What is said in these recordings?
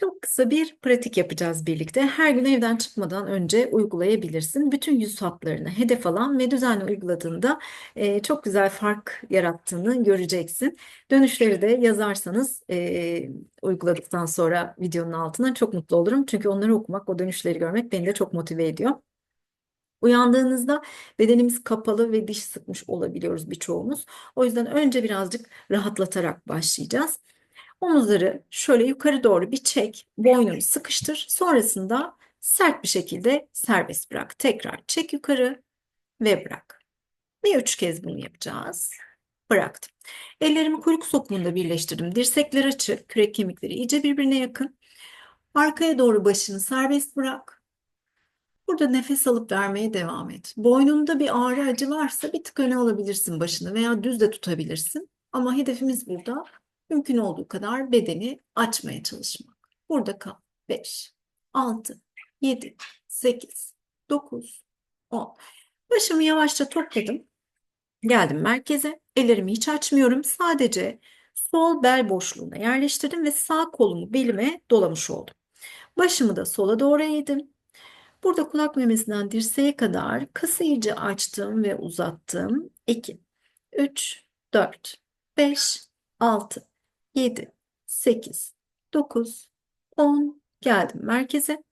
Çok kısa bir pratik yapacağız birlikte. Her gün evden çıkmadan önce uygulayabilirsin. Bütün yüz hatlarını hedef alan ve düzenli uyguladığında e, çok güzel fark yarattığını göreceksin. Dönüşleri de yazarsanız e, uyguladıktan sonra videonun altına çok mutlu olurum. Çünkü onları okumak, o dönüşleri görmek beni de çok motive ediyor. Uyandığınızda bedenimiz kapalı ve diş sıkmış olabiliyoruz birçoğumuz. O yüzden önce birazcık rahatlatarak başlayacağız. Omuzları şöyle yukarı doğru bir çek, boynunu sıkıştır. Sonrasında sert bir şekilde serbest bırak. Tekrar çek yukarı ve bırak. Bir üç kez bunu yapacağız. Bıraktım. Ellerimi kuyruk sokumunda birleştirdim. Dirsekler açık, kürek kemikleri iyice birbirine yakın. Arkaya doğru başını serbest bırak. Burada nefes alıp vermeye devam et. Boynunda bir ağrı acı varsa bir tık öne alabilirsin başını veya düz de tutabilirsin. Ama hedefimiz burada mümkün olduğu kadar bedeni açmaya çalışmak. Burada kal. 5, 6, 7, 8, 9, 10. Başımı yavaşça topladım. Geldim merkeze. Ellerimi hiç açmıyorum. Sadece sol bel boşluğuna yerleştirdim ve sağ kolumu belime dolamış oldum. Başımı da sola doğru eğdim. Burada kulak memesinden dirseğe kadar kası açtım ve uzattım. 2, 3, 4, 5, 6, 7, 8, 9, 10 geldim merkeze.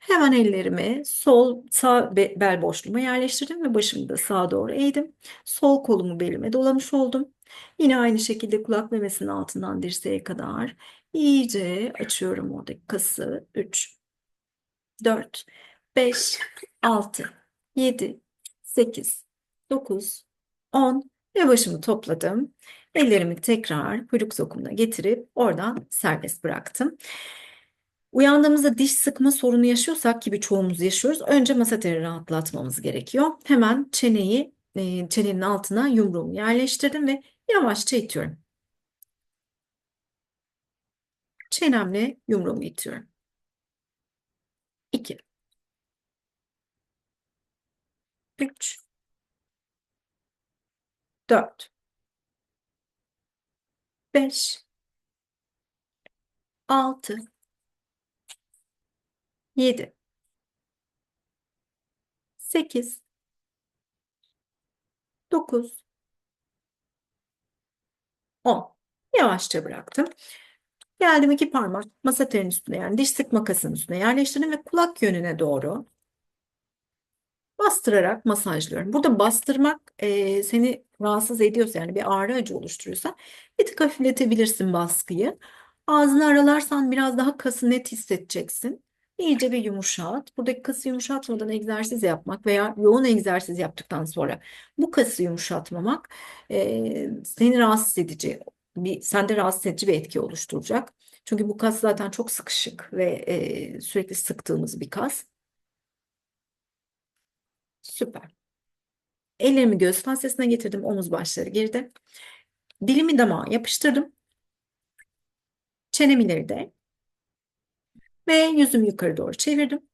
Hemen ellerimi sol sağ bel boşluğuma yerleştirdim ve başımı da sağa doğru eğdim. Sol kolumu belime dolamış oldum. Yine aynı şekilde kulak memesinin altından dirseğe kadar iyice açıyorum oradaki kası. 3, 4, 5, 6, 7, 8, 9, 10 ve başımı topladım. Ellerimi tekrar kuyruk sokumuna getirip oradan serbest bıraktım. Uyandığımızda diş sıkma sorunu yaşıyorsak gibi çoğumuz yaşıyoruz. Önce masa teri rahatlatmamız gerekiyor. Hemen çeneyi e, çenenin altına yumruğumu yerleştirdim ve yavaşça itiyorum. Çenemle yumruğumu itiyorum. 2 3 4 5 6 7 8 9 10 Yavaşça bıraktım. Geldim iki parmak masa üstüne yani diş sık makasının üstüne yerleştirdim ve kulak yönüne doğru bastırarak masajlıyorum. Burada bastırmak e, seni rahatsız ediyorsa yani bir ağrı acı oluşturuyorsa bir tık hafifletebilirsin baskıyı. Ağzını aralarsan biraz daha kası net hissedeceksin. İyice bir yumuşat. Buradaki kası yumuşatmadan egzersiz yapmak veya yoğun egzersiz yaptıktan sonra bu kası yumuşatmamak e, seni rahatsız edici, bir, sende rahatsız edici bir etki oluşturacak. Çünkü bu kas zaten çok sıkışık ve e, sürekli sıktığımız bir kas. Süper. Ellerimi göğüs fasesine getirdim. Omuz başları geride. Dilimi damağa yapıştırdım. Çenem ileride. Ve yüzümü yukarı doğru çevirdim.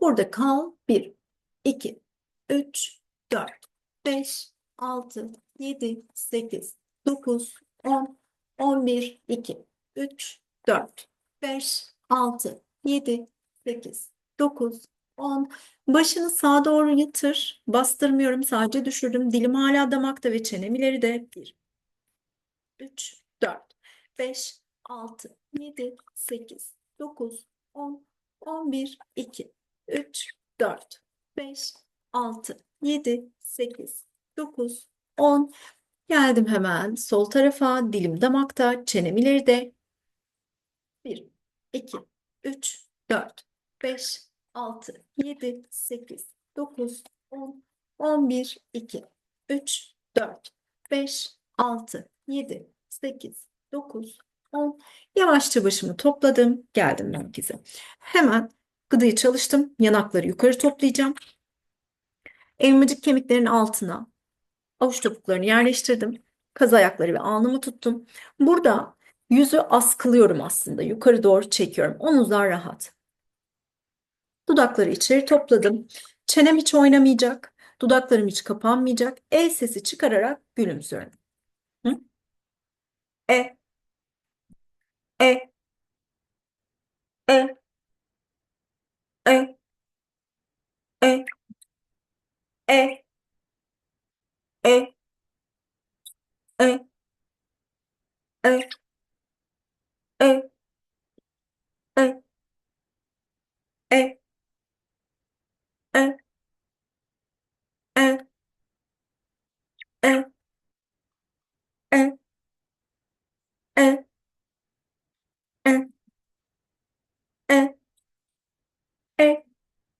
Burada kal. 1, 2, 3, 4, 5, 6, 7, 8, 9, 10, 11, 2, 3, 4, 5, 6, 7, 8, 9, 10. Başını sağa doğru yatır. Bastırmıyorum. Sadece düşürdüm. Dilim hala damakta ve çenem ileride. 1, 3, 4, 5, 6, 7, 8, 9, 10, 11, 2, 3, 4, 5, 6, 7, 8, 9, 10. Geldim hemen sol tarafa. Dilim damakta. Çenem ileride. 1, 2, 3, 4, 5, 6, 7, 8, 9, 10, 11, 2, 3, 4, 5, 6, 7, 8, 9, 10. Yavaşça başımı topladım. Geldim merkeze. Hemen gıdayı çalıştım. Yanakları yukarı toplayacağım. Elmacık kemiklerin altına avuç topuklarını yerleştirdim. Kaz ayakları ve alnımı tuttum. Burada yüzü askılıyorum aslında. Yukarı doğru çekiyorum. Omuzlar rahat. Dudakları içeri topladım. Çenem hiç oynamayacak. Dudaklarım hiç kapanmayacak. E sesi çıkararak gülümsüyorum. Hı? E. E. E. E. E. E. E. E. E. E. E. E. e, e, e, e, e, e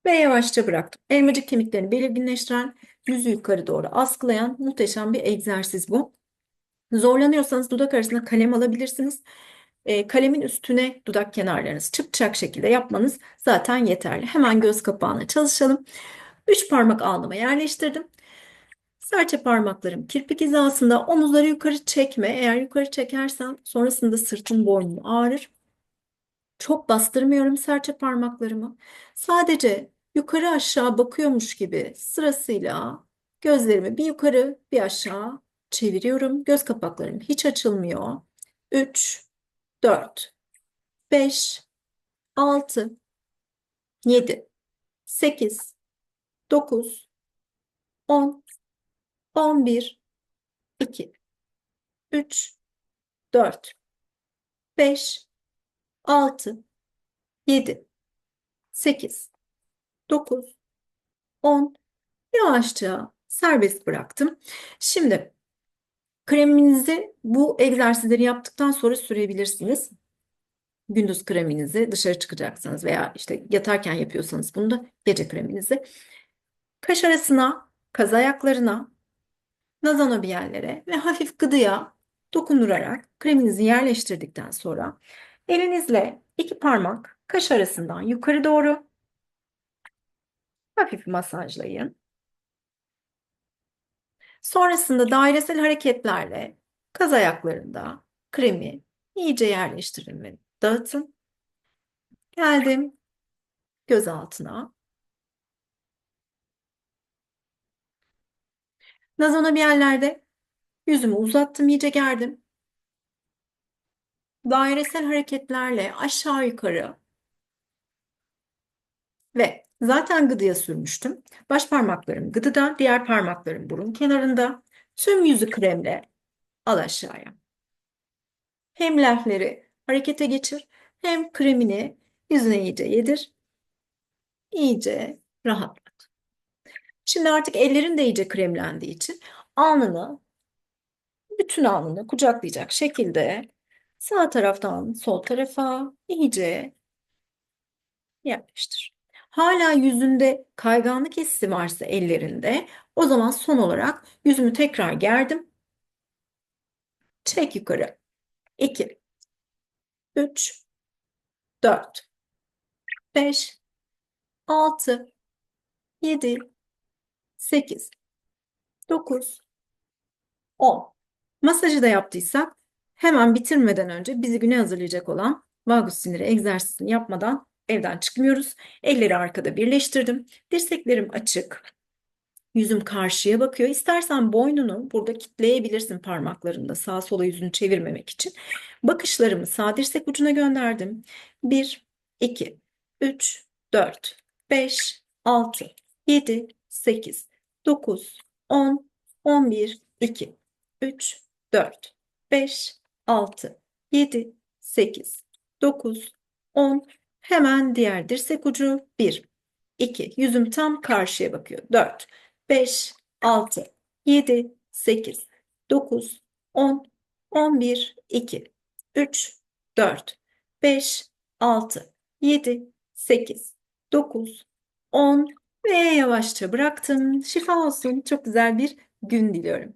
ve yavaşça bıraktım. Elmacık kemiklerini belirginleştiren, yüzü yukarı doğru askılayan muhteşem bir egzersiz bu. Zorlanıyorsanız dudak arasına kalem alabilirsiniz. E, kalemin üstüne dudak kenarlarınızı çıkacak şekilde yapmanız zaten yeterli. Hemen göz kapağına çalışalım. Üç parmak alnıma yerleştirdim. Serçe parmaklarım kirpik hizasında. Omuzları yukarı çekme. Eğer yukarı çekersen sonrasında sırtım boynum ağrır. Çok bastırmıyorum serçe parmaklarımı. Sadece yukarı aşağı bakıyormuş gibi sırasıyla gözlerimi bir yukarı bir aşağı çeviriyorum. Göz kapaklarım hiç açılmıyor. 3, 4, 5, 6, 7, 8, 9, 10, 11, 2, 3, 4, 5, 6, 7, 8, 9, 10. Yavaşça serbest bıraktım. Şimdi kreminizi bu egzersizleri yaptıktan sonra sürebilirsiniz. Gündüz kreminizi dışarı çıkacaksanız veya işte yatarken yapıyorsanız bunu da gece kreminizi. Kaş arasına, kaz ayaklarına, nazonobiyellere ve hafif gıdıya dokundurarak kreminizi yerleştirdikten sonra elinizle iki parmak kaş arasından yukarı doğru hafif masajlayın. Sonrasında dairesel hareketlerle kaz ayaklarında kremi iyice yerleştirin ve dağıtın. Geldim göz altına. Nazonobiyellerde yüzümü uzattım, iyice gerdim. Dairesel hareketlerle aşağı yukarı ve zaten gıdıya sürmüştüm. Baş parmaklarım gıdıda, diğer parmaklarım burun kenarında. Tüm yüzü kremle al aşağıya. Hem lenfleri harekete geçir, hem kremini yüzüne iyice yedir. İyice rahatlat. Şimdi artık ellerin de iyice kremlendiği için alnını, bütün alnını kucaklayacak şekilde sağ taraftan sol tarafa iyice yerleştir. Hala yüzünde kayganlık hissi varsa ellerinde o zaman son olarak yüzümü tekrar gerdim. Çek yukarı. 2 3 4 5 6 7 8 9 10 Masajı da yaptıysak hemen bitirmeden önce bizi güne hazırlayacak olan vagus siniri egzersizini yapmadan evden çıkmıyoruz. Elleri arkada birleştirdim. Dirseklerim açık. Yüzüm karşıya bakıyor. İstersen boynunu burada kitleyebilirsin parmaklarında sağa sola yüzünü çevirmemek için. Bakışlarımı sağ dirsek ucuna gönderdim. 1, 2, 3, 4, 5, 6, 7, 8, 9, 10, 11, 2, 3, 4, 5, 6, 7, 8, 9, 10. Hemen diğer dirsek ucu 1, 2. Yüzüm tam karşıya bakıyor. 4, 5, 6, 7, 8, 9, 10, 11, 2, 3, 4, 5, 6, 7, 8, 9, 10 ve yavaşça bıraktım. Şifa olsun. Çok güzel bir gün diliyorum.